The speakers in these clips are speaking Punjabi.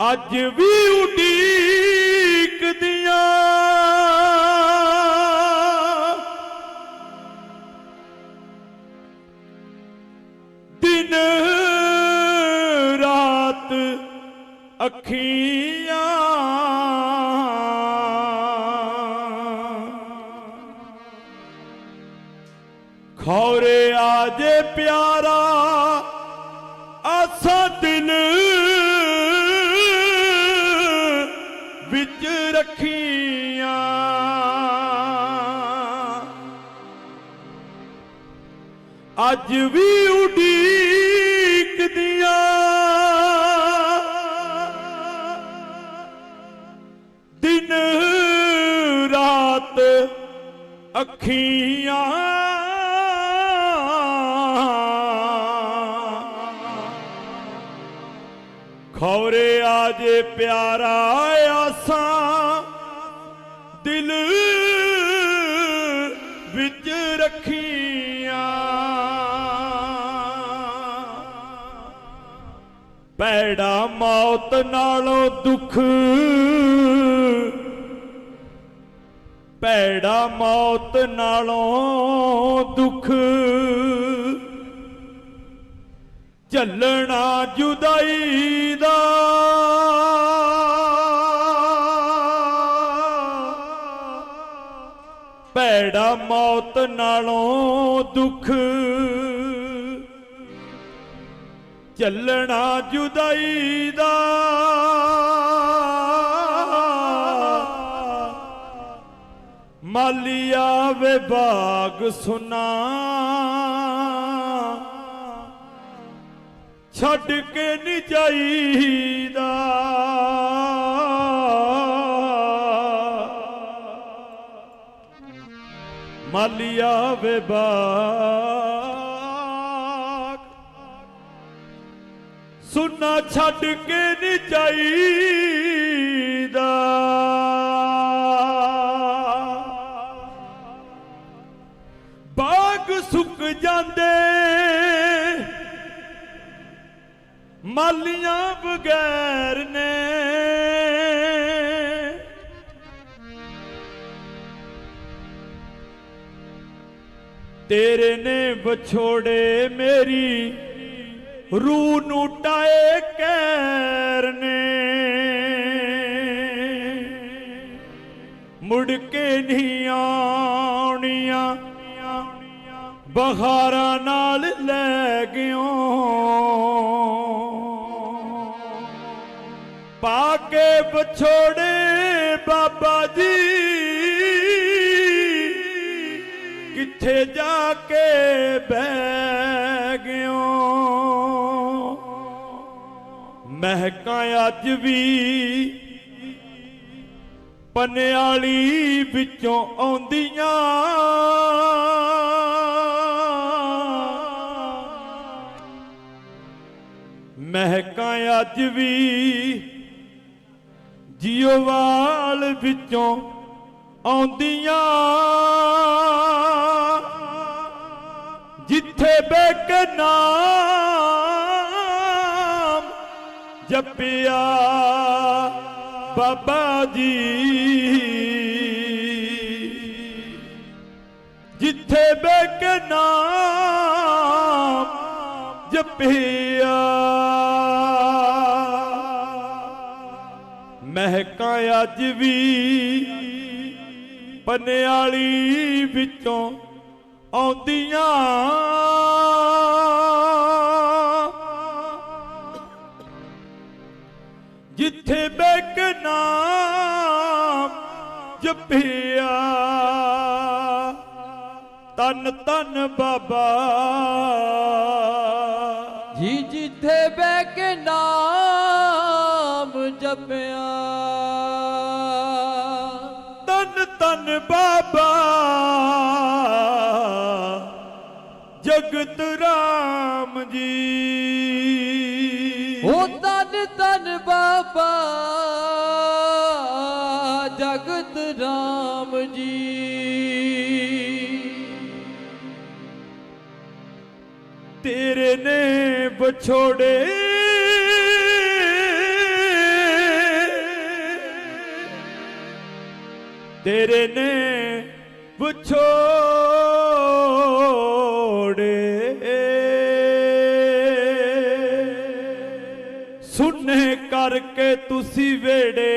ਅੱਜ ਵੀ ਉਡੀਕਦੀਆਂ ਦਿਨ ਰਾਤ ਅੱਖੀਆਂ। ਖੌਰੇ ਆਜੇ ਪਿਆਰਾ। ਵਿੱਚ ਅੱਜ ਵੀ ਉਡੀਕਦੀਆਂ ਦਿਨ ਰਾਤ ਅੱਖੀਆਂ ਖੌਰੇ ਆਜੇ ਪਿਆਰਾ ਆਸਾਂ, ਦਿਲ ਵਿੱਚ ਰੱਖੀਆਂ। ਪੈੜਾ ਮੌਤ ਨਾਲੋਂ ਦੁੱਖ ਪੈੜਾ ਮੌਤ ਨਾਲੋਂ ਦੁੱਖ। ਝੱਲਣਾ ਜੁਦਾਈ ਦਾ। ਭੈੜਾ ਮੌਤ ਨਾਲੋਂ ਦੁੱਖ। ਚੱਲਣਾ ਜੁਦਾਈ ਦਾ। ਮਾਲੀਆ ਵੇ ਬਾਗ ਸੁਨਾ। ਛੱਡ ਕੇ ਨਹੀਂ ਜਾਈਦਾ। ਮਾਲੀਆ ਵੇ ਬਾਗ। ਸੁਨਾ ਛੱਡ ਕੇ ਨਹੀਂ ਜਾਈਦਾ। ਬਾਗ ਸੁੱਕ ਜਾਂਦੇ ਮਾਲੀਆਂ ਬਗੈਰ ਨੇ। ਤੇਰੇ ਨੇ ਵਿਛੋੜੇ ਮੇਰੀ, ਰੂਹ ਨੂੰ ਟਾਏ ਕੈਰ ਨੇ। ਮੁੜ ਕੇ ਨਹੀਂ ਆਉਣੀਆਂ, ਬਹਾਰਾਂ ਨਾਲ ਲੈ ਗਿਓ। ਪਾ ਕੇ ਵਿਛੋੜੇ ਬਾਬਾ ਜੀ। ਕਿੱਥੇ ਜਾ ਕੇ ਬਹਿ ਗਿਓ। ਮਹਿਕਾਂ ਅੱਜ ਵੀ ਪਨਿਆਲੀ ਵਿੱਚੋਂ ਆਉਂਦੀਆਂ। ਮਹਿਕਾਂ ਅੱਜ ਵੀ ਜੀਓਵਾਲ ਵਿੱਚੋਂ ਆਉਂਦੀਆਂ। ਜਿੱਥੇ ਬੈਕ ਨਾਮ ਜਪਿਆ ਬਾਬਾ ਜੀ। ਜਿੱਥੇ ਬੈਕ ਨਾਮ ਜਪਿਆ ਮਹਿਕਾਂ ਅੱਜ ਵੀ ਪਨਿਆਲੀ ਵਿੱਚੋਂ ਆਉਂਦੀਆਂ। ਜਿੱਥੇ ਬੈਕ ਨਾਮ ਜਪਿਆ ਤਨ ਤਨ ਬਾਬਾ ਬਾਬਾ ਜਗਤ ਰਾਮ ਜੀ। ਉਹ ਤਨ ਤਨ ਬਾਬਾ ਜਗਤ ਰਾਮ ਜੀ। ਤੇਰੇ ਨੇ ਵਿਛੋੜੇ ਤੇਰੇ ਨੇ ਵਿਛੋੜੇ। ਸੁਨੇ ਕਰਕੇ ਤੁਸੀਂ ਵੇੜੇ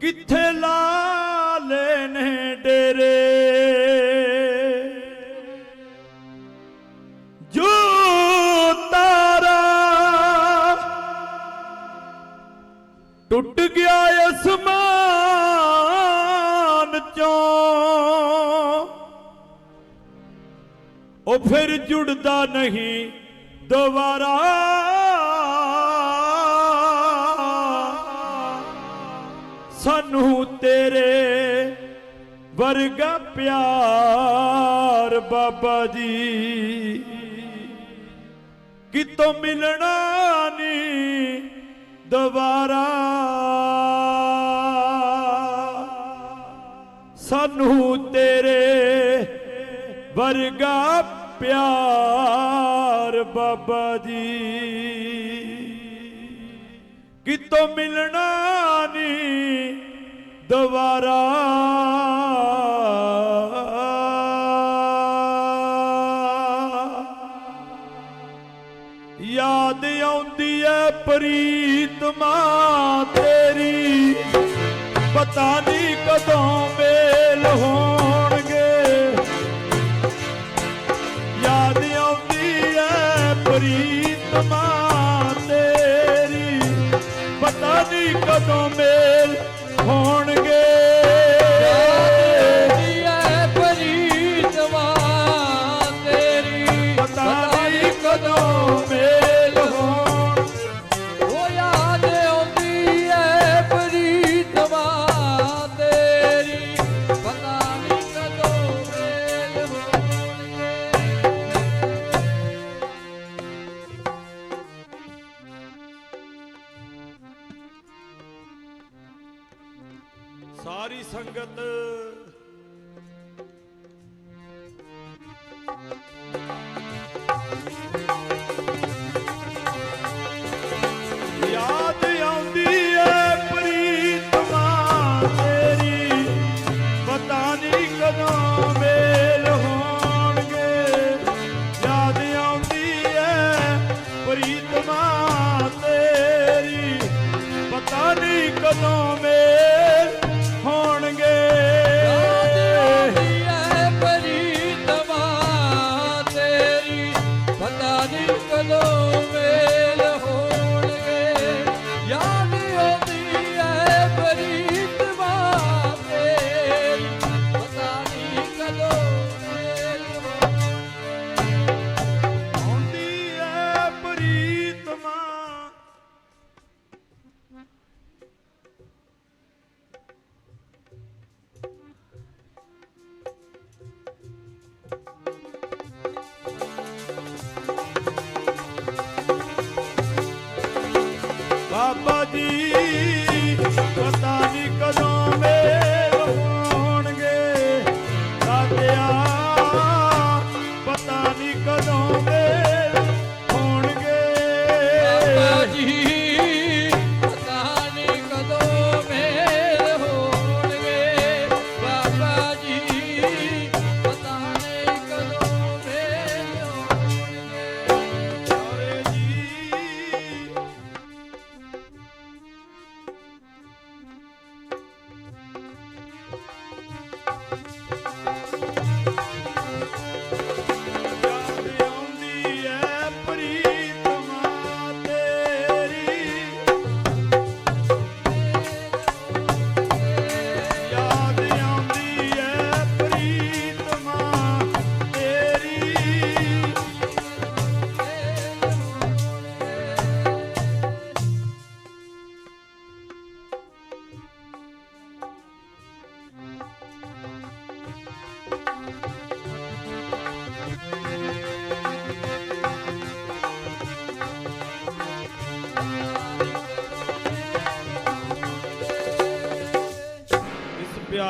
ਕਿੱਥੇ ਲਾਲੇ ਨੇ ਡੇਰੇ? ਉਹ ਫਿਰ ਜੁੜਦਾ ਨਹੀਂ ਦੁਬਾਰਾ। ਸਾਨੂੰ ਤੇਰੇ ਵਰਗਾ ਪਿਆਰ ਬਾਬਾ ਜੀ ਕਿਤੋਂ ਮਿਲਣਾ ਨਹੀਂ ਦੁਬਾਰਾ। ਸਾਨੂੰ ਵਰਗਾ ਪਿਆਰ ਬਾਬਾ ਜੀ। ਕਿਤੋਂ ਮਿਲਣਾ ਨਹੀਂ ਦੁਬਾਰਾ। ਯਾਦ ਆਉਂਦੀ ਐ ਪ੍ਰੀਤਮਾ ਤੇਰੀ। ਪਤਾ ਨਹੀਂ ਕਦੋਂ ਸਾਰੀ ਸੰਗਤ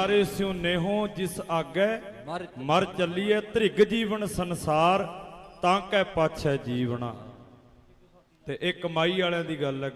ਪਿਆਰੇ ਸਿਉ ਨੇਹੋ ਜਿਸ ਆਗੈ ਮਰ ਚੱਲੀਏ ਧ੍ਰਿਗ ਜੀਵਨ ਸੰਸਾਰ ਤਾਂ ਕੈ ਪਾਛੈ ਜੀਵਣਾ ਤੇ ਇਹ ਕਮਾਈ ਵਾਲਿਆਂ ਦੀ ਗੱਲ ਹੈ